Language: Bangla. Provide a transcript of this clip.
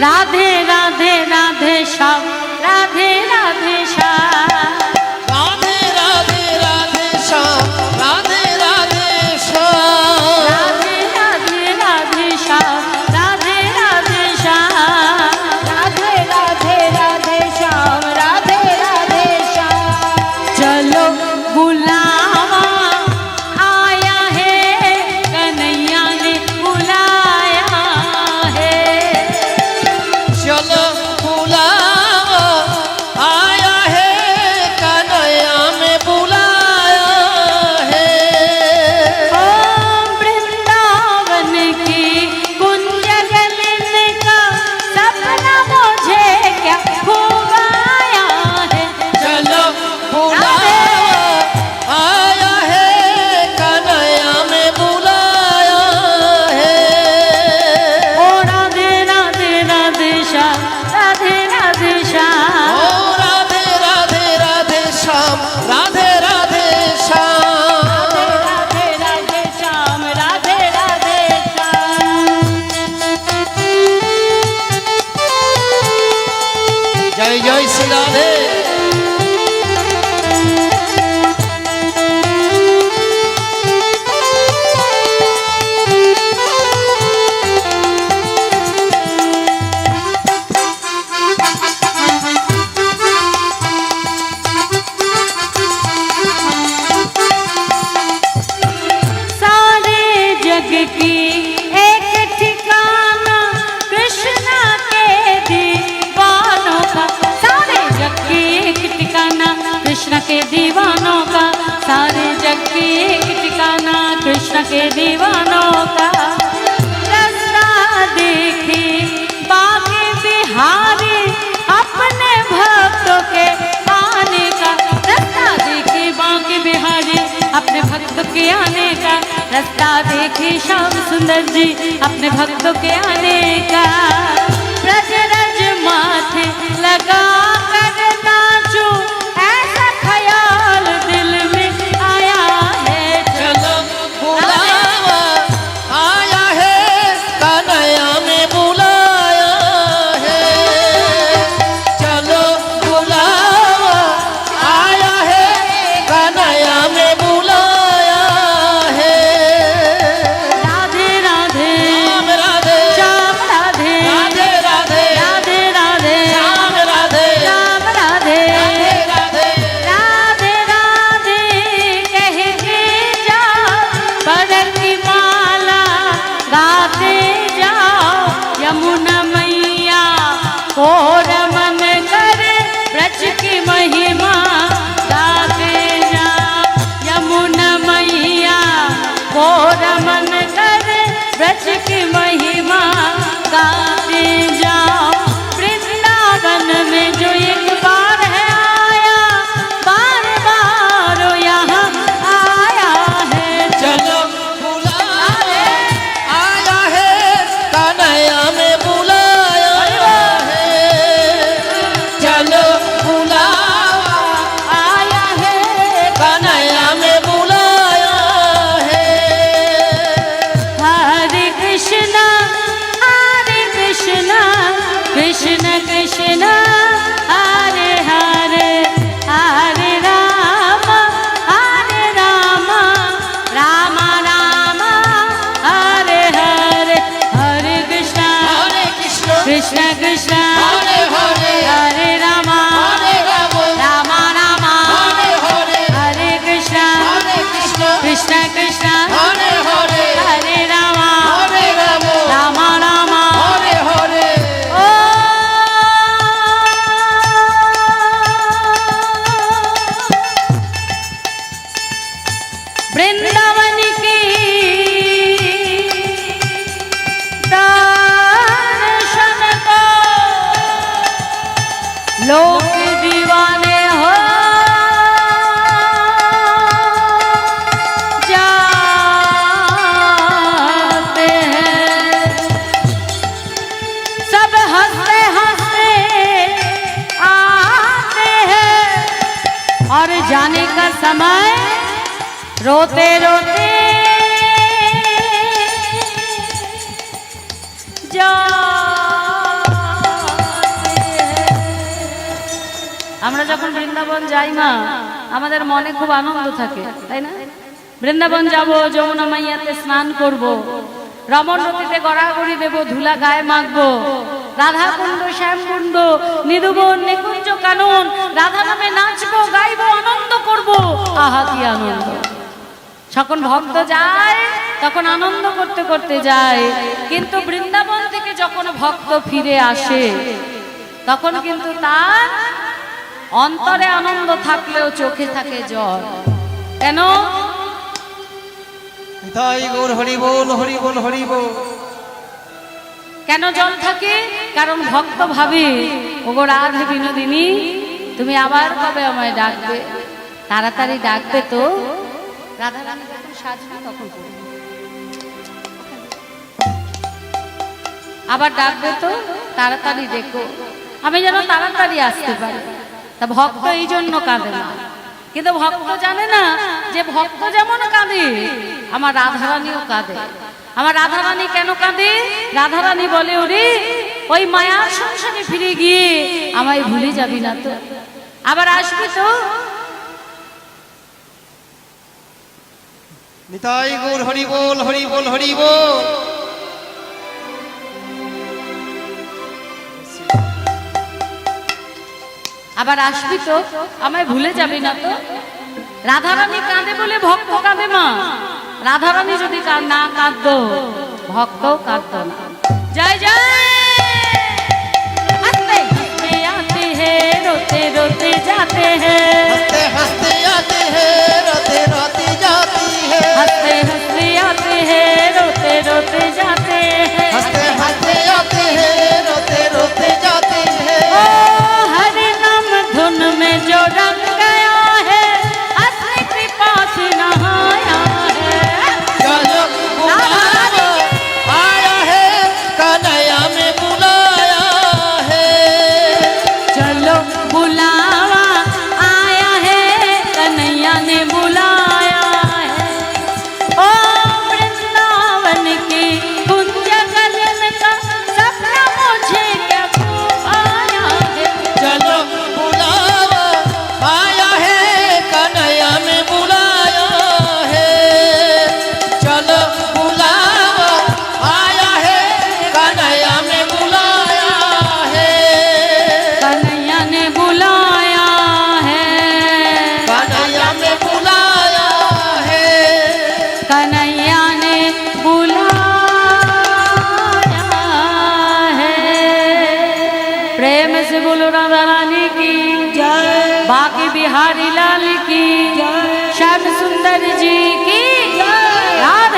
রাধে রাধে রাধে সব রাধে রাধে সব। জয় শ্রী রাধে। के एक ठिकाना कृष्ण के दीवानों का। रास्ता देखी, बाकी बिहारी अपने भक्तों के आने का। रास्ता देखी, बाकी बिहारी अपने भक्तों के आने का। रास्ता देखी, श्याम सुंदर जी अपने भक्तों के आने का। रज रज माथे लगा दीवाने सब हँसते हँसते आते हैं। और जाने का समय रोते रोते আমরা যখন বৃন্দাবন যাই মা, আমাদের মনে খুব আনন্দ থাকে, তাই না? বৃন্দাবন যাব, যমুনা মাইয়াতে স্নান করব, রমণ নদীতে গড়াগড়ি দেব, ধুলা গায়ে মাখবো রাধা কুণ্ড শ্যাম কুণ্ড নিধুবন নিকুঞ্জ কানন, রাধা নামে নাচবো, গাইবো, আনন্দ করব। আহা, কি আনন্দ! যখন ভক্ত যায়, তখন আনন্দ করতে করতে যায়, কিন্তু বৃন্দাবন থেকে যখন ভক্ত ফিরে আসে, তখন কিন্তু তার অন্তরে আনন্দ থাকলেও চোখে থাকে জল কেন? গৌর হরি বল হরি বল হরি বল। কেন জল থাকে? কারণ ভক্ত ভাবে ওগো রাধে বিনোদিনী তুমি আবার কবে আমায় ডাকবে? তাড়াতাড়ি ডাকবে তো। রাধা যখন সাজবে তখন আবার ডাকবে তো? তাড়াতাড়ি দেখো। আমি যেন তাড়াতাড়ি আসতে পারি। তা ভক্ত এই জন্য কাঁদে না। কিন্তু ভক্ত জানে না যে ভক্ত যেমন কাঁদে, আমার রাধারানীও কাঁদে। আমার রাধারানী কেন কাঁদে? রাধারানী বলে, ওরে, ওই মায়ার সংসারে ফিরে গিয়ে আমায় ভুলে যাবি না তো। আবার আসবি তো। নিতাই হরি বল হরি বল হরি বল। আবার আসবি তো? আমায় ভুলে যাবি না তো? রাধারানী কাঁদে বলে ভক্ত কাঁদে মা। রাধারানী যদি না কাঁদতো ভক্ত কাঁদত না। प्रेम से बोलो राधा रानी की जय बाकी बिहारी लाल की श्याम सुंदर जी की राधा